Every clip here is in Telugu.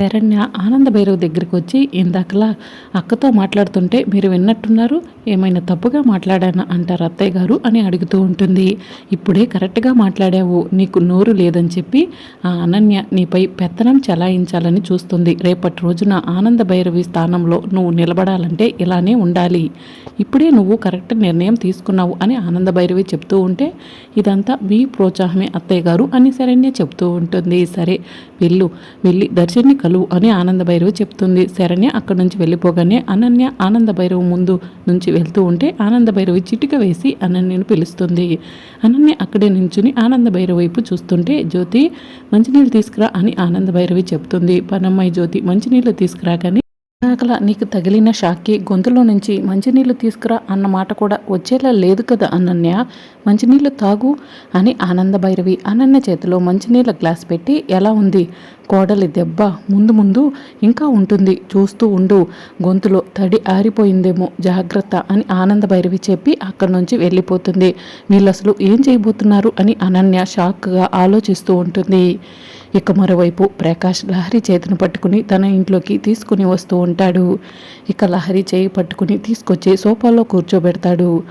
శరణ్య ఆనంద భైరవ్ దగ్గరికి వచ్చి ఇందాకలా అక్కతో మాట్లాడుతుంటే మీరు విన్నట్టున్నారు ఏమైనా తప్పుగా మాట్లాడానా? అంటారు అత్తయ్య గారు అని అడుగుతూ ఉంటుంది. ఇప్పుడే కరెక్ట్గా మాట్లాడావు నీకు నోరు లేదని చెప్పి ఆ అనన్య నీపై పెత్తనం చలాయించాలని చూస్తుంది. రేపటి రోజున ఆనంద భైరవి స్థానంలో నువ్వు నిలబడాలంటే ఇలానే ఉండాలి. ఇప్పుడే నువ్వు కరెక్ట్ నిర్ణయం తీసుకున్నావు అని ఆనంద భైరవి చెప్తూ ఉంటే ఇదంతా మీ ప్రోత్సాహమే అత్తయ్య గారు అని శరణ్య చెప్తూ ఉంటుంది. సరే వెళ్ళు వెళ్ళి దర్శన్ని కలువు అని ఆనంద భైరవి చెప్తుంది. శరణ్య అక్కడి నుంచి వెళ్ళిపోగానే అనన్య ఆనంద భైరవ్ ముందు నుంచి వెళ్తూ ఉంటే ఆనంద భైరవి చిటిక వేసి అనన్యను పిలుస్తుంది. అనన్య అక్కడే నించుని ఆనంద భైరవ్ వైపు చూస్తుంటే జ్యోతి మంచినీళ్ళు తీసుకురా అని ఆనంద భైరవి చెప్తుంది. పనమ్మాయి జ్యోతి మంచినీళ్ళు తీసుకురాగానే నాకల నీకు తగిలిన షాక్కి గొంతులో నుంచి మంచినీళ్ళు తీసుకురా అన్న మాట కూడా వచ్చేలా లేదు కదా అనన్య. మంచినీళ్ళు తాగు అని ఆనంద భైరవి అనన్య చేతిలో మంచినీళ్ళ గ్లాస్ పెట్టి ఎలా ఉంది? కోడలి దెబ్బ ముందు ముందు ఇంకా ఉంటుంది చూస్తూ ఉండు. గొంతులో తడి ఆరిపోయిందేమో జాగ్రత్త అని ఆనంద భైరవి చెప్పి అక్కడి నుంచి వెళ్ళిపోతుంది. వీళ్ళు అసలు ఏం చేయబోతున్నారు అని అనన్య షాక్గా ఆలోచిస్తూ ఉంటుంది. ఇక మరోవైపు ప్రకాష్ లహరి చేతిని పట్టుకుని తన ఇంట్లోకి తీసుకుని వస్తూ ఉంటాడు. ఇక లహరి చేయి పట్టుకుని తీసుకొచ్చి సోఫాలో కూర్చోబెడతాడు.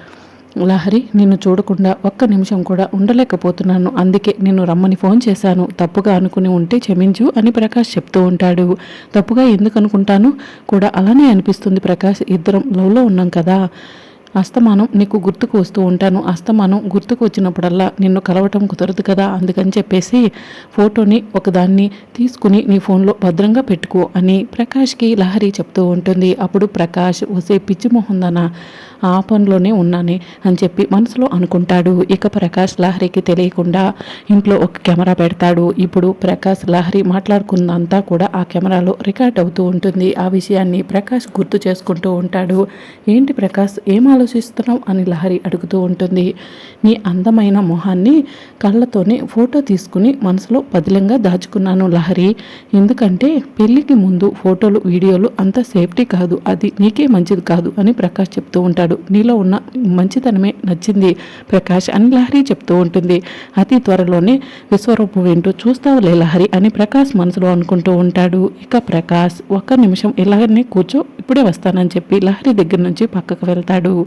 లహరి నిన్ను చూడకుండా ఒక్క నిమిషం కూడా ఉండలేకపోతున్నాను. అందుకే నిన్ను రమ్మని ఫోన్ చేశాను. తప్పుగా అనుకుని ఉంటే క్షమించు అని ప్రకాష్ చెప్తూ ఉంటాడు. తప్పుగా ఎందుకు అనుకుంటాను? కూడా అలానే అనిపిస్తుంది ప్రకాష్. ఇద్దరం లవ్లో ఉన్నాం కదా. అస్తమానం నీకు గుర్తుకు వస్తూ ఉంటాను. అస్తమానం గుర్తుకు వచ్చినప్పుడల్లా నిన్ను కలవటం కుదరదు కదా అందుకని చెప్పేసి ఫోటోని ఒకదాన్ని తీసుకుని నీ ఫోన్లో భద్రంగా పెట్టుకో అని ప్రకాష్కి లహరి చెప్తూ ఉంటుంది. అప్పుడు ప్రకాష్ వసే పిచ్చి మొహందన ఆ పనిలోనే ఉన్నానే అని చెప్పి మనసులో అనుకుంటాడు. ఇక ప్రకాష్ లహరికి తెలియకుండా ఇంట్లో ఒక కెమెరా పెడతాడు. ఇప్పుడు ప్రకాష్ లహరి మాట్లాడుకుందంతా కూడా ఆ కెమెరాలో రికార్డ్ అవుతూ ఉంటుంది. ఆ విషయాన్ని ప్రకాష్ గుర్తు చేసుకుంటూ ఉంటాడు. ఏంటి ప్రకాష్ ఏం ఆలోచిస్తున్నావు అని లహరి అడుగుతూ ఉంటుంది. నీ అందమైన మొహాన్ని కళ్ళతోనే ఫోటో తీసుకుని మనసులో పదిలంగా దాచుకున్నాను లహరి. ఎందుకంటే పెళ్ళికి ముందు ఫోటోలు వీడియోలు అంత సేఫ్టీ కాదు. అది నీకే మంచిది కాదు అని ప్రకాష్ చెప్తూ ఉంటాడు. నీలో ఉన్న మంచితనమే నచ్చింది ప్రకాష్ అని లహరి చెప్తూ ఉంటుంది. అతి త్వరలోనే విశ్వరూపం ఏంటో చూస్తావులే లహరి అని ప్రకాష్ మనసులో అనుకుంటూ ఉంటాడు. ఇక ప్రకాష్ ఒక్క నిమిషం ఇలాగనే కూర్చో ఇప్పుడే వస్తానని చెప్పి లహరి దగ్గర నుంచి పక్కకు వెళ్తాడు.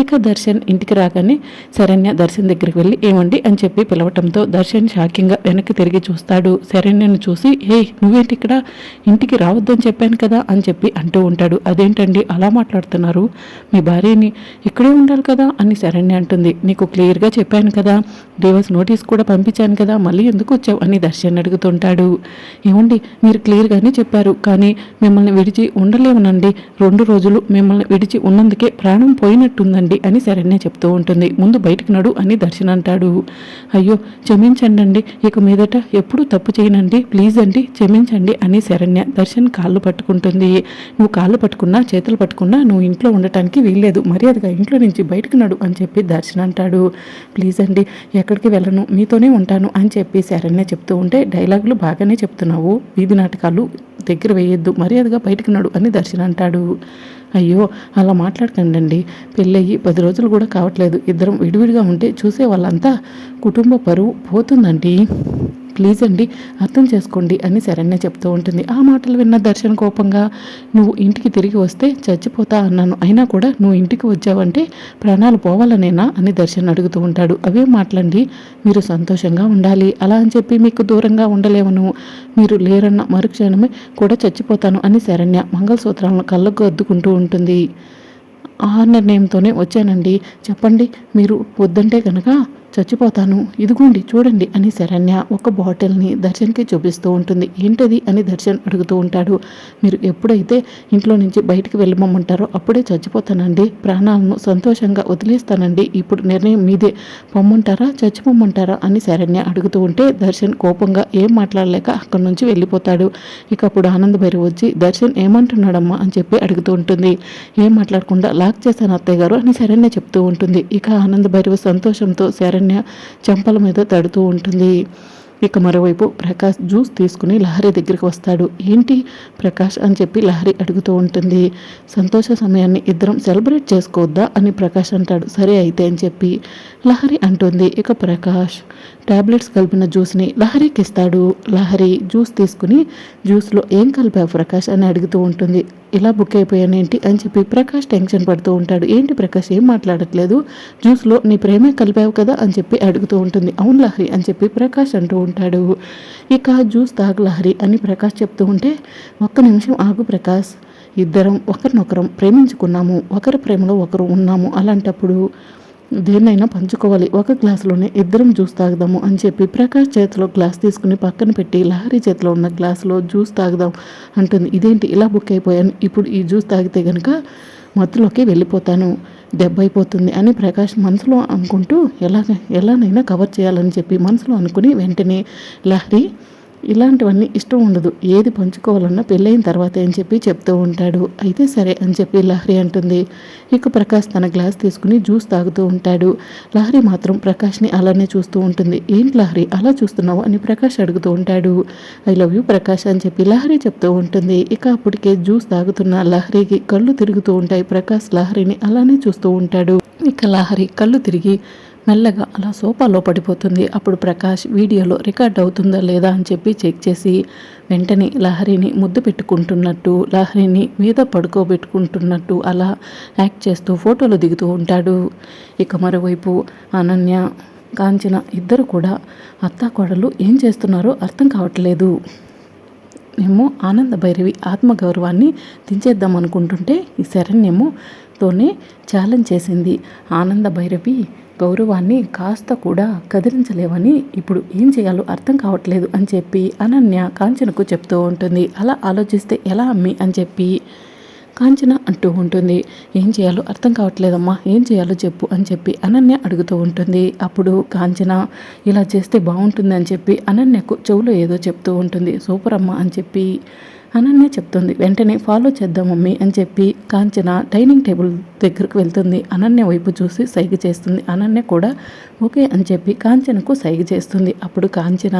ఇక దర్శన్ ఇంటికి రాగానే శరణ్య దర్శన్ దగ్గరికి వెళ్ళి ఏమండి? అని చెప్పి పిలవటంతో దర్శన్ షాకింగ్గా వెనక్కి తిరిగి చూస్తాడు. శరణ్యను చూసి ఏ నువ్వేంటి ఇక్కడ? ఇంటికి రావద్దని చెప్పాను కదా? అని చెప్పి అంటూ ఉంటాడు. అదేంటండి? అలా మాట్లాడుతున్నారు? మీ భార్యని ఇక్కడే ఉండాలి కదా? అని శరణ్య అంటుంది. నీకు క్లియర్గా చెప్పాను కదా. డివోర్స్ నోటీస్ కూడా పంపించాను కదా. మళ్ళీ ఎందుకు వచ్చావు? అని దర్శన్ అడుగుతుంటాడు. ఏమండి? మీరు క్లియర్గానే చెప్పారు. కానీ మిమ్మల్ని విడిచి ఉండలేమనండి. రెండు రోజులు మిమ్మల్ని విడిచి ఉన్నందుకే ప్రాణం పోయినట్టుందండి. క్షమించండి అని శరణ్య చెప్తూ ఉంటుంది. ముందు బయటకు నడు అని దర్శన్ అంటాడు. అయ్యో క్షమించండి అండి ఇక మీదట ఎప్పుడు తప్పు చేయనండి. ప్లీజ్ అండి క్షమించండి అని శరణ్య దర్శన్ కాళ్ళు పట్టుకుంటుంది. నువ్వు కాళ్ళు పట్టుకున్నా చేతులు పట్టుకున్నా నువ్వు ఇంట్లో ఉండటానికి వీల్లేదు. మర్యాదగా ఇంట్లో నుంచి బయటకు నడు అని చెప్పి దర్శన్ అంటాడు. ప్లీజ్ అండి ఎక్కడికి వెళ్ళను? మీతోనే ఉంటాను అని చెప్పి శరణ్య చెప్తూ ఉంటే డైలాగులు బాగానే చెప్తున్నావు. వీధి నాటకాలు దగ్గర వేయొద్దు. మర్యాదగా బయటకు నడు అని దర్శన్ అంటాడు. అయ్యో అలా మాట్లాడకండి పెళ్ళయ్యి పది రోజులు కూడా కావట్లేదు. ఇద్దరం విడివిడిగా ఉంటే చూసే వాళ్ళంతా కుటుంబ పరువు పోతుందండి. ప్లీజ్ అండి అర్థం చేసుకోండి అని శరణ్య చెప్తూ ఉంటుంది. ఆ మాటలు విన్న దర్శన్ కోపంగా నువ్వు ఇంటికి తిరిగి వస్తే చచ్చిపోతా అన్నాను. అయినా కూడా నువ్వు ఇంటికి వచ్చావంటే ప్రాణాలు పోవాలనేనా? అని దర్శన్ అడుగుతూ ఉంటాడు. అవే మాటలండి మీరు సంతోషంగా ఉండాలి. అలా అని చెప్పి మీకు దూరంగా ఉండలేవను. మీరు లేరన్న మరుక్షణమే కూడా చచ్చిపోతాను అని శరణ్య మంగళసూత్రాలను కళ్ళకు అద్దుకుంటూ ఉంటుంది. ఆ నిర్ణయంతోనే వచ్చానండి. చెప్పండి మీరు వద్దంటే కనుక చచ్చిపోతాను. ఇదిగోండి చూడండి అని శరణ్య ఒక బాటిల్ని దర్శన్కి చూపిస్తూ ఉంటుంది. ఏంటది అని దర్శన్ అడుగుతూ ఉంటాడు. మీరు ఎప్పుడైతే ఇంట్లో నుంచి బయటికి వెళ్ళమంటారో అప్పుడే చచ్చిపోతానండి. ప్రాణాలను సంతోషంగా వదిలేస్తానండి. ఇప్పుడు నిర్ణయం మీదే. పొమ్మంటారా? చచ్చిపోమ్మంటారా? అని శరణ్య అడుగుతూ ఉంటే దర్శన్ కోపంగా ఏం మాట్లాడలేక అక్కడి నుంచి వెళ్ళిపోతాడు. ఇక అప్పుడు ఆనందభైరు వచ్చి దర్శన్ ఏమంటున్నాడమ్మా? అని చెప్పి అడుగుతూ ఉంటుంది. ఏం మాట్లాడకుండా లాక్ చేశాను అత్తయ్య గారు అని శరణ్య చెప్తూ ఉంటుంది. ఇక ఆనంద్ సంతోషంతో శరణ్య లావణ్య చెంపల మీద తడుతూ ఉంటుంది. ఇక మరోవైపు ప్రకాష్ జ్యూస్ తీసుకుని లహరి దగ్గరికి వస్తాడు. ఏంటి ప్రకాష్ అని చెప్పి లహరి అడుగుతూ ఉంటుంది. సంతోష సమయాన్ని ఇద్దరం సెలబ్రేట్ చేసుకోవద్దా అని ప్రకాష్ అంటాడు. సరే అయితే అని చెప్పి లహరి అంటుంది. ఇక ప్రకాష్ టాబ్లెట్స్ కలిపిన జ్యూస్ని లహరికి ఇస్తాడు లహరి జ్యూస్ తీసుకుని జ్యూస్లో ఏం కలిపావు ప్రకాష్ అని అడుగుతూ ఉంటుంది. ఇలా బుక్ అయిపోయాను ఏంటి అని చెప్పి ప్రకాష్ టెన్షన్ పడుతూ ఉంటాడు. ఏంటి ప్రకాష్ ఏం మాట్లాడట్లేదు? జ్యూస్లో నీ ప్రేమే కలిపావు కదా అని చెప్పి అడుగుతూ ఉంటుంది. అవును లహరి అని చెప్పి ప్రకాష్ అంటూ ఉంటాడు. ఇక జ్యూస్ తాగు లహరి అని ప్రకాష్ చెప్తూ ఉంటే ఒక్క నిమిషం ఆగు ప్రకాష్. ఇద్దరం ఒకరినొకరం ప్రేమించుకున్నాము. ఒకరి ప్రేమలో ఒకరు ఉన్నాము అలాంటప్పుడు దేన్నైనా పంచుకోవాలి. ఒక గ్లాసులోనే ఇద్దరం జ్యూస్ తాగుదాము అని చెప్పి ప్రకాష్ చేతిలో గ్లాస్ తీసుకుని పక్కన పెట్టి లహరి చేతిలో ఉన్న గ్లాసులో జ్యూస్ తాగుదాం అంటుంది. ఇదేంటి? ఇలా బుక్ అయిపోయాను. ఇప్పుడు ఈ జ్యూస్ తాగితే కనుక మత్తులోకి వెళ్ళిపోతాను. దెబ్బైపోతుంది అని ప్రకాష్ మనసులో అనుకుంటూ ఎలా ఎలానైనా కవర్ చేయాలని చెప్పి మనసులో అనుకుని వెంటనే లహరి ఇలాంటివన్నీ ఇష్టం ఉండదు. ఏది పంచుకోవాలన్నా పెళ్ళైన తర్వాత అని చెప్పి చెప్తూ ఉంటాడు. అయితే సరే అని చెప్పి లహరి అంటుంది. ఇక ప్రకాష్ తన గ్లాస్ తీసుకుని జ్యూస్ తాగుతూ ఉంటాడు. లహరి మాత్రం ప్రకాష్ని అలానే చూస్తూ ఉంటుంది. ఏంటి లహరి అలా చూస్తున్నావు? అని ప్రకాష్ అడుగుతూ ఉంటాడు. ఐ లవ్ యూ ప్రకాష్ అని చెప్పి లహరి చెప్తూ ఉంటుంది. ఇక అప్పటికే జ్యూస్ తాగుతున్న లహరికి కళ్ళు తిరుగుతూ ఉంటాయి. ప్రకాష్ లహరిని అలానే చూస్తూ ఉంటాడు. ఇక లహరి కళ్ళు తిరిగి మెల్లగా అలా సోఫాలో పడిపోతుంది. అప్పుడు ప్రకాష్ వీడియోలో రికార్డ్ అవుతుందా లేదా అని చెప్పి చెక్ చేసి వెంటనే లహరిని ముద్దు పెట్టుకుంటున్నట్టు లహరిని మీద పడుకోబెట్టుకుంటున్నట్టు అలా యాక్ట్ చేస్తూ ఫోటోలు దిగుతూ ఉంటాడు. ఇక మరోవైపు అనన్య కాంచన ఇద్దరు కూడా అత్తాకోడలు ఏం చేస్తున్నారో అర్థం కావట్లేదు. మేము ఆనంద భైరవి ఆత్మగౌరవాన్ని దించేద్దాం అనుకుంటుంటే ఈ శరణ్యము తోనే ఛాలెంజ్ చేసింది. ఆనంద భైరవి గౌరవాన్ని కాస్త కూడా కదిలించలేవని ఇప్పుడు ఏం చేయాలో అర్థం కావట్లేదు అని చెప్పి అనన్య కాంచనకు చెప్తూ ఉంటుంది. అలా ఆలోచిస్తే ఎలా అమ్మి అని చెప్పి కాంచన అంటూ ఉంటుంది. ఏం చేయాలో అర్థం కావట్లేదమ్మా ఏం చేయాలో చెప్పు అని చెప్పి అనన్య అడుగుతూ ఉంటుంది. అప్పుడు కాంచన ఇలా చేస్తే బాగుంటుంది అని చెప్పి అనన్యకు చెవులో ఏదో చెప్తూ ఉంటుంది. సూపర్ అమ్మ అని చెప్పి అనన్య చెప్తుంది వెంటనే ఫాలో చేద్దాం మమ్మీ అని చెప్పి కాంచన డైనింగ్ టేబుల్ దగ్గరకు వెళ్తుంది. అనన్య వైపు చూసి సైగ చేస్తుంది. అనన్య కూడా ఓకే అని చెప్పి కాంచనకు సైగ చేస్తుంది. అప్పుడు కాంచన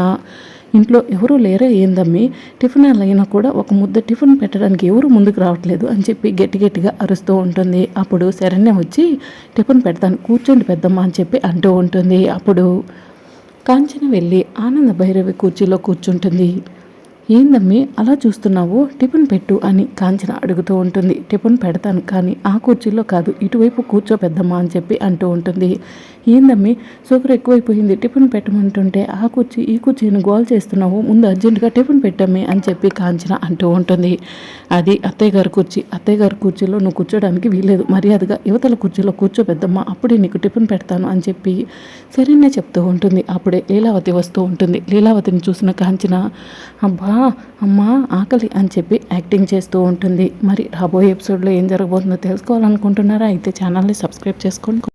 ఇంట్లో ఎవరూ లేరే ఏందమ్మి? టిఫిన్ అయినా కూడా ఒక ముద్ద టిఫిన్ పెట్టడానికి ఎవరు ముందుకు రావట్లేదు అని చెప్పి గట్టి గట్టిగా అరుస్తూ ఉంటుంది. అప్పుడు శరణ్య వచ్చి టిఫిన్ పెడతాను కూర్చోండి పెద్దమ్మ అని చెప్పి అంటూ ఉంటుంది. అప్పుడు కాంచన వెళ్ళి ఆనంద భైరవి కుర్చీలో కూర్చుంటుంది. ఏందమ్మి అలా చూస్తున్నావు? టిఫిన్ పెట్టు అని కాంచన అడుగుతూ ఉంటుంది. టిఫిన్ పెడతాను కానీ ఆ కుర్చీలో కాదు ఇటువైపు కూర్చో పెద్దమ్మా అని చెప్పి అంటూ ఉంటుంది. ఏందమ్మి షుగర్ ఎక్కువైపోయింది టిఫిన్ పెట్టమంటుంటే ఆ కుర్చీ ఈ కుర్చీని గోల్ చేస్తున్నావు ముందు అర్జెంటుగా టిఫిన్ పెట్టమ్మి అని చెప్పి కాంచన అంటూ ఉంటుంది. అది అత్తయ్య గారి కుర్చీ. అత్తయ్య గారి కుర్చీలో నువ్వు కూర్చోడానికి వీలేదు మర్యాదగా యువతల కుర్చీలో కూర్చో పెద్దమ్మా అప్పుడే నీకు టిఫిన్ పెడతాను అని చెప్పి సరేనే చెప్తూ ఉంటుంది. అప్పుడే లీలావతి వస్తూ ఉంటుంది. లీలావతిని చూసిన కాంచన అబ్బా అమ్మా ఆకలి అని చెప్పి యాక్టింగ్ చేస్తూ ఉంటుంది. మరి రాబోయే ఎపిసోడ్లో ఏం జరగబోతుందో తెలుసుకోవాలనుకుంటున్నారా? అయితే ఛానల్ని సబ్స్క్రైబ్ చేసుకోండి